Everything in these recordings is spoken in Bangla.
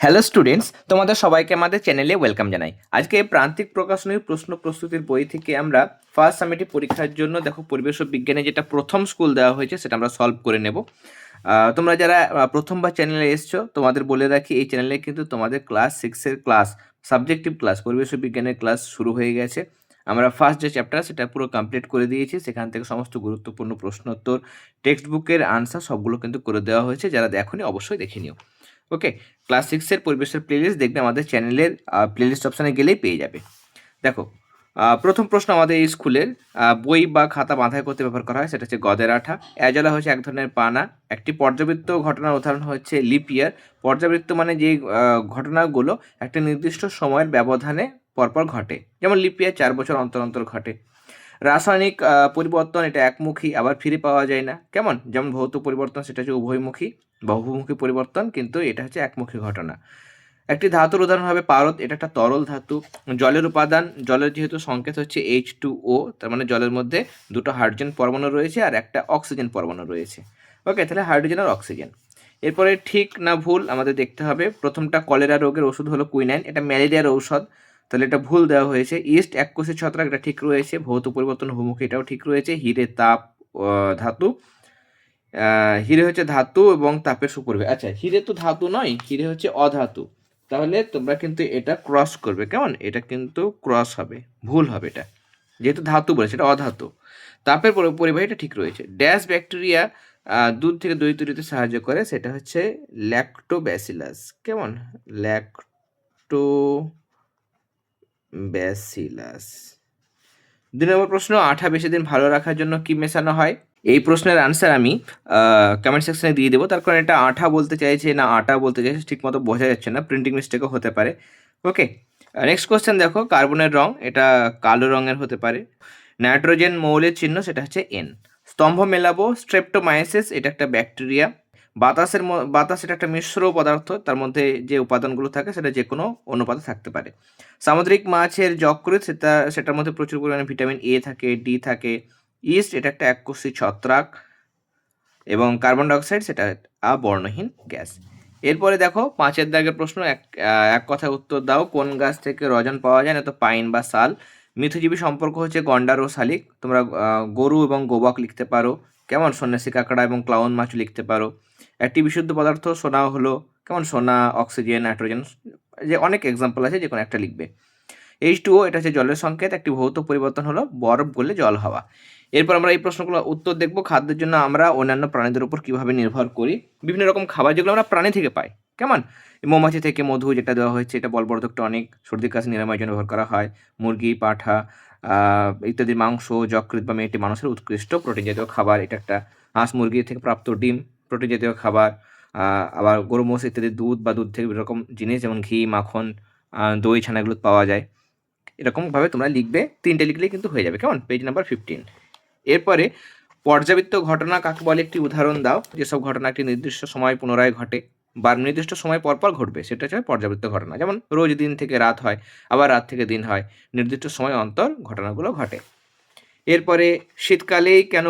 হ্যালো স্টুডেন্টস তোমাদের সবাইকে আমাদের চ্যানেলে ওয়েলকাম জানাই। আজকে প্রান্তিক প্রকাশনীর প্রশ্ন প্রস্তুতির বই থেকে আমরা ফার্স্ট সামিটি পরীক্ষার জন্য দেখো পরিবেশ বিজ্ঞানে যেটা প্রথম স্কুল দেওয়া হয়েছে সেটা আমরা সলভ করে নেব। তোমরা যারা প্রথমবার চ্যানেলে এসছো, তোমাদের বলে রাখি, এই চ্যানেলে কিন্তু তোমাদের ক্লাস সিক্সের ক্লাস সাবজেক্টিভ ক্লাস পরিবেশ বিজ্ঞানের ক্লাস শুরু হয়ে গেছে। আমরা ফার্স্ট যে চ্যাপ্টার সেটা পুরো কমপ্লিট করে দিয়েছি। সেখান থেকে সমস্ত গুরুত্বপূর্ণ প্রশ্নোত্তর টেক্সট বুকের আনসার সবগুলো কিন্তু করে দেওয়া হয়েছে। যারা দেখোনি অবশ্যই দেখে নিও। ওকে ক্লাস সিক্সের পরিবেশের প্লেলিস্ট দেখবে আমাদের চ্যানেলের প্লেলিস্ট অপশানে গেলেই পেয়ে যাবে। দেখো প্রথম প্রশ্ন আমাদের এই স্কুলের বই বা খাতা বাঁধাই করতে ব্যবহার করা হয়, সেটা হচ্ছে গদের আঠা। অ্যাজলা হচ্ছে এক ধরনের পানা। একটি পর্যাবৃত্ত ঘটনার উদাহরণ হচ্ছে লিপিয়ার পর্যাবৃত্ত মানে যে ঘটনাগুলো একটা নির্দিষ্ট সময়ের ব্যবধানে পরপর ঘটে। যেমন লিপিয়ার চার বছর অন্তর অন্তর ঘটে। রাসায়নিক পরিবর্তন এটা একমুখী, আবার ফিরে পাওয়া যায় না। কেমন? যেমন ভৌত পরিবর্তন, সেটা হচ্ছে উভয়মুখী, বহুমুখী পরিবর্তন, কিন্তু এটা হচ্ছে একমুখী ঘটনা। একটি ধাতুর উদাহরণ হবে পারদ, এটা একটা তরল ধাতু। জলের উপাদান, জলের যেহেতু সংকেত হচ্ছে এইচ টু ও তার মানে জলের মধ্যে দুটো হাইড্রোজেন পরমাণু রয়েছে আর একটা অক্সিজেন পরমাণু রয়েছে। ওকে, তাহলে হাইড্রোজেন আর অক্সিজেন। এরপরে ঠিক না ভুল আমাদের দেখতে হবে। প্রথমটা কলেরা রোগের ওষুধ হলো কুইনাইন, এটা ম্যালেরিয়ার ঔষধ। তাহলে এটা ভুল দেওয়া হয়েছে। ইস্ট এককোষী ছত্রাক, এটা ঠিক রয়েছে। ভৌত পরিবর্তন হুমুখী এটাও ঠিক রয়েছে। হিরে তাপ ধাতু। হিরে হচ্ছে ধাতু এবং তাপের সুপরিবে আচ্ছা হিরে তো ধাতু নয়, হিরে হচ্ছে অধাতু। তাহলে তোমরা কিন্তু এটা ক্রস করবে। কেমন? এটা কিন্তু ক্রস হবে। ভুল হবে এটা। যেহেতু ধাতু বলেছে, এটা অধাতু। তাপের পরি- পরিবাহী এটা ঠিক রয়েছে। ড্যাশ ব্যাকটেরিয়া দুধ থেকে দই তৈরিতে সাহায্য করে, সেটা হচ্ছে ল্যাক্টোব্যাসিলাস কেমন? Lacto bacillus. দুই নম্বর প্রশ্ন, আঠা বেশি দিন ভালো রাখার জন্য কি মেশানো হয়? এই প্রশ্নের আনসার আমি কমেন্ট সেকশনে দিয়ে দেবো। তার কারণ এটা আঠা বলতে চাইছে না আটা বলতে চাইছে ঠিক মতো বোঝা যাচ্ছে না প্রিন্টিং মিস্টেকও হতে পারে। ওকে নেক্সট কোশ্চেন দেখো কার্বনের রং, এটা কালো রঙের হতে পারে। নাইট্রোজেন মৌলের চিহ্ন, সেটা হচ্ছে এন স্তম্ভ মেলাবো স্ট্রেপ্টোমাইসিস এটা একটা ব্যাকটেরিয়া বাতাসের বাতাস এটা একটা মিশ্র পদার্থ, তার মধ্যে যে উপাদানগুলো থাকে সেটা যে কোনো অনুপাতে থাকতে পারে। সামুদ্রিক মাছের যকৃৎ, সেটা, সেটার মধ্যে প্রচুর পরিমাণে ভিটামিন এ থাকে ডি থাকে। ইস্ট এটা একটা এককোষী ছত্রাক এবং কার্বন ডাইঅক্সাইড সেটা বর্ণহীন গ্যাস। এরপরে দেখো, পাঁচের দাগের প্রশ্ন, এক এক কথায় উত্তর দাও। কোন গাছ থেকে রজন পাওয়া যায়? না তো পাইন বা শাল। মিথজীবী সম্পর্ক হচ্ছে গন্ডার ও শালিক। তোমরা গরু এবং গোবক লিখতে পারো। কেমন? সন্ন্যাসী কাঁকড়া এবং ক্লাউন মাছ লিখতে পারো। একটি বিশুদ্ধ পদার্থ, সোনা হলো কেমন? সোনা, অক্সিজেন, নাইট্রোজেন, যে অনেক এক্সাম্পল আছে যে কোনো একটা লিখবে। এইচ টু এটা হচ্ছে জলের সংকেত, একটি ভৌত পরিবর্তন হলো বরফ গলে জল হওয়া। এরপর আমরা এই প্রশ্নগুলো উত্তর দেখব, খাদ্যের জন্য আমরা অন্যান্য প্রাণীদের উপর কীভাবে নির্ভর করি, বিভিন্ন রকম খাবার যেগুলো আমরা প্রাণী থেকে পাই, কেমন? মৌমাছি থেকে মধু যেটা দেওয়া হয়েছে, এটা বলবর্ধক টনিক সর্দি কাশি নিরাময়ের জন্য ব্যবহার করা হয়, মুরগি, পাঠা ইত্যাদি মাংস যকৃত বা মেয়েটি মানুষের উৎকৃষ্ট প্রোটিন জাতীয় খাবার, এটা একটা হাঁস মুরগি থেকে প্রাপ্ত ডিম প্রোটিন জাতীয় খাবার আবার গরু মোষ ইত্যাদি, দুধ বা দুধ থেকে বিভিন্ন রকম জিনিস যেমন ঘি, মাখন দই ছানা এগুলো পাওয়া যায়। এরকমভাবে তোমরা লিখবে, তিনটে লিখলেই কিন্তু হয়ে যাবে। কেমন? পেজ নাম্বার ফিফটিন এরপরে পর্যাবৃত্ত ঘটনা কাকে বলে? একটি উদাহরণ দাও, যেসব ঘটনা একটি নির্দিষ্ট সময় পুনরায় ঘটে বা নির্দিষ্ট সময় পর পর ঘটবে। সেটা হচ্ছে পর্যাবৃত্ত ঘটনা। যেমন রোজ দিন থেকে রাত হয়, আবার রাত থেকে দিন হয়। নির্দিষ্ট সময় অন্তর ঘটনাগুলো ঘটে। এরপরে শীতকালেই কেন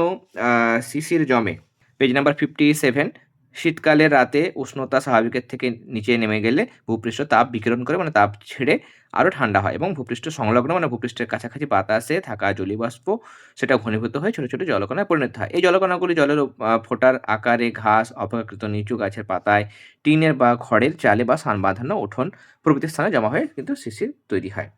শিশির জমে? পেজ নাম্বার ফিফটি সেভেন শীতকালে রাতে উষ্ণতা স্বাভাবিকের থেকে নিচে নেমে গেলে ভূপৃষ্ঠ তাপ বিকিরণ করে মানে তাপ ছেড়ে আরও ঠান্ডা হয় এবং ভূপৃষ্ঠ সংলগ্ন মানে ভূপৃষ্ঠের কাছাকাছি বাতাসে থাকা জলীয়বাষ্প সেটা ঘনীভূত হয়ে ছোটো ছোটো জলকণায় পরিণত হয়। এই জলকণাগুলি জলের ফোটার আকারে ঘাস, অপেক্ষাকৃত নিচু গাছের পাতায়, টিনের বা খড়ের চালে বা সান বাঁধানো উঠোন প্রভৃতি স্থানে জমা হয়ে কিন্তু শিশির তৈরি হয়।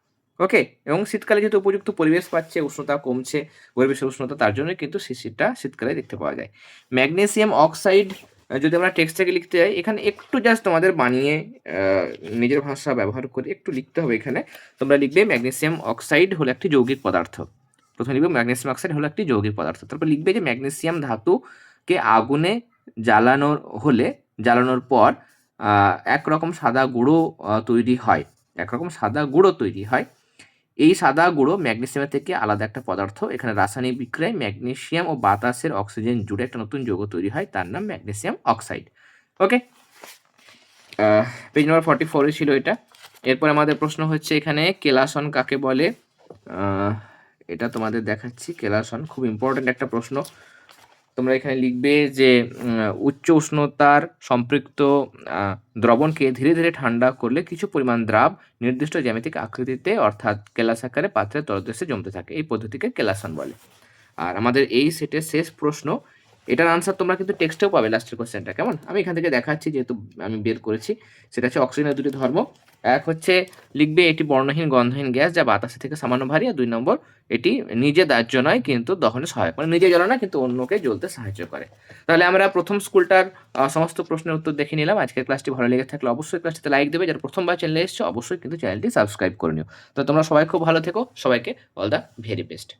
ওকে এবং শীতকালে যেহেতু উপযুক্ত পরিবেশ পাচ্ছে, উষ্ণতা কমছে, পরিবেশের উষ্ণতা তার জন্য কিন্তু শিশিরটা শীতকালে দেখতে পাওয়া যায়। ম্যাগনেসিয়াম অক্সাইড যদি আমরা টেক্সট থেকে লিখতে যাই, এখানে একটু জাস্ট তোমাদের বানিয়ে নিজের ভাষা ব্যবহার করে একটু লিখতে হবে এখানে। তোমরা লিখবে ম্যাগনেসিয়াম অক্সাইড হলো একটি যৌগিক পদার্থ। প্রথমে লিখবে ম্যাগনেসিয়াম অক্সাইড হলো একটি যৌগিক পদার্থ। তারপর লিখবে যে ম্যাগনেসিয়াম ধাতুকে আগুনে জ্বালানোর হলে, জ্বালানোর পর একরকম সাদা গুঁড়ো তৈরি হয়। একরকম সাদা গুঁড়ো তৈরি হয়। এই সাদা গুঁড়ো ম্যাগনেসিয়ামের থেকে আলাদা একটা পদার্থ। এখানে রাসায়নিক বিক্রিয়ায় ম্যাগনেশিয়াম ও বাতাসের অক্সিজেন জুড়ে একটা নতুন যৌগ তৈরি হয়, তার নাম magnesium oxide. Okay? Page number forty ফোরে ছিল এটা। এরপর আমাদের প্রশ্ন হচ্ছে এখানে কেলাসন কাকে বলে? এটা তোমাদের দেখাচ্ছি। কেলাসন খুব ইম্পর্ট্যান্ট একটা প্রশ্ন। তোমরা এখানে লিখবে যে উচ্চ উষ্ণতার সম্পৃক্ত দ্রবণকে ধীরে ধীরে ঠান্ডা করলে কিছু পরিমাণ দ্রাব নির্দিষ্ট জ্যামিতিক আকৃতিতে, অর্থাৎ কেলাস আকারে পাত্রের তলদেশে জমতে থাকে। এই পদ্ধতিকে কেলাসন বলে। আর আমাদের এই সেটের শেষ প্রশ্ন, এটার আনসার তোমরা কিন্তু টেক্সটেও পাবে লাস্টের কোশ্চেনটা কেমন? আমি এখান থেকে দেখাচ্ছি, যেহেতু আমি বের করেছি, সেটা হচ্ছে অক্সিজেনের দুটি ধর্ম। এক হচ্ছে লিখবে এটি বর্ণহীন, গন্ধহীন গ্যাস যা বাতাসে থেকে সামান্য ভারী আর দুই নম্বর এটি নিজে দাহ্য নয়, কিন্তু দহনে সহায়ক। মানে নিজে জ্বলে না কিন্তু অন্যকে জ্বলতে সাহায্য করে। তাহলে আমরা প্রথম স্কুলটার সমস্ত প্রশ্নের উত্তর দেখে নিলাম। আজকের ক্লাসটি ভালো লেগে থাকলে অবশ্যই ক্লাসটিতে লাইক দেবে। যারা প্রথমবার চ্যানেলে এসছো, অবশ্যই কিন্তু চ্যানেলটি সাবস্ক্রাইব করে নিও। তো তোমরা সবাই খুব ভালো থেকো। সবাইকে অল দ্য ভেরি বেস্ট।